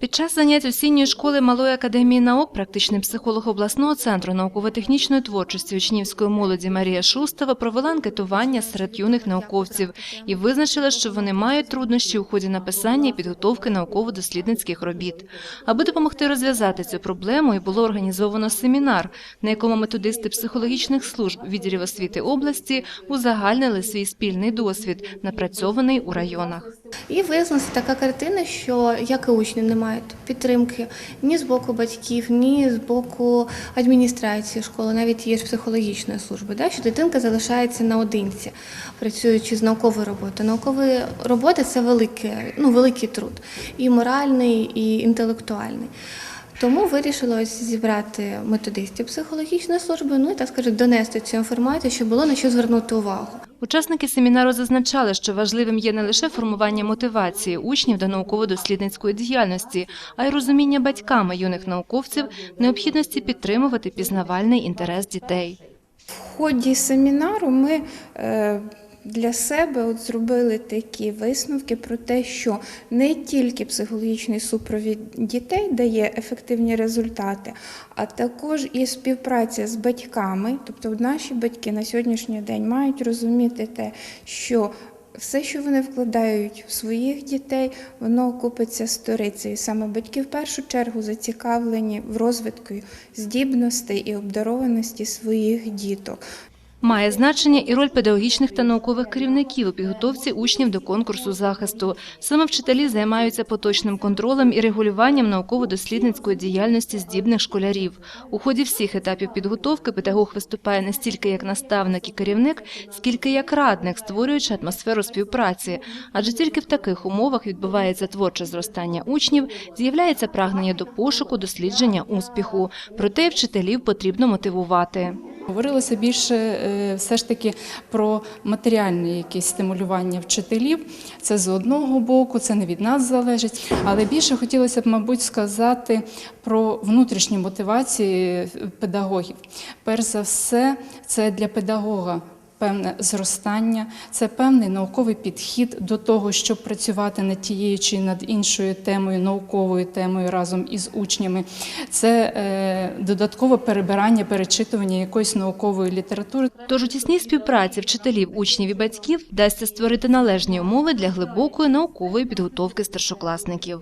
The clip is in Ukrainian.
Під час занять осінньої школи Малої академії наук практичний психолог обласного центру науково-технічної творчості учнівської молоді Марія Шустова провела анкетування серед юних науковців і визначила, що вони мають труднощі у ході написання і підготовки науково-дослідницьких робіт. Аби допомогти розв'язати цю проблему, і було організовано семінар, на якому методисти психологічних служб відділів освіти області узагальнили свій спільний досвід, напрацьований у районах. І вияснилася така картина, що як і учні не мають підтримки ні з боку батьків, ні з боку адміністрації школи, навіть є ж психологічної служби, да, що дитинка залишається наодинці, працюючи з науковою роботою. Наукові роботи це велике, ну, великий труд, і моральний, і інтелектуальний. Тому вирішила ось зібрати методистів психологічної служби, ну і так скажу, донести цю інформацію, щоб було на що звернути увагу. Учасники семінару зазначали, що важливим є не лише формування мотивації учнів до науково-дослідницької діяльності, а й розуміння батьками юних науковців необхідності підтримувати пізнавальний інтерес дітей. В ході семінару ми е, для себе от зробили такі висновки про те, що не тільки психологічний супровід дітей дає ефективні результати, а також і співпраця з батьками. Тобто наші батьки на сьогоднішній день мають розуміти те, що все, що вони вкладають в своїх дітей, воно окупиться сторицею. Саме батьки в першу чергу зацікавлені в розвитку здібностей і обдарованості своїх діток. Має значення і роль педагогічних та наукових керівників у підготовці учнів до конкурсу захисту. Саме вчителі займаються поточним контролем і регулюванням науково-дослідницької діяльності здібних школярів. У ході всіх етапів підготовки педагог виступає не стільки як наставник і керівник, скільки як радник, створюючи атмосферу співпраці. Адже тільки в таких умовах відбувається творче зростання учнів, з'являється прагнення до пошуку, дослідження успіху. Проте вчителів потрібно мотивувати. Говорилося більше е, все ж таки про матеріальне якесь стимулювання вчителів. Це з одного боку, це не від нас залежить. Але більше хотілося б, мабуть, сказати про внутрішні мотивації педагогів. Перш за все, це для педагога. Певне зростання, це певний науковий підхід до того, щоб працювати над тією чи над іншою темою, науковою темою разом із учнями. Це е, додаткове перебирання, перечитування якоїсь наукової літератури. Тож у тісній співпраці вчителів, учнів і батьків вдасться створити належні умови для глибокої наукової підготовки старшокласників.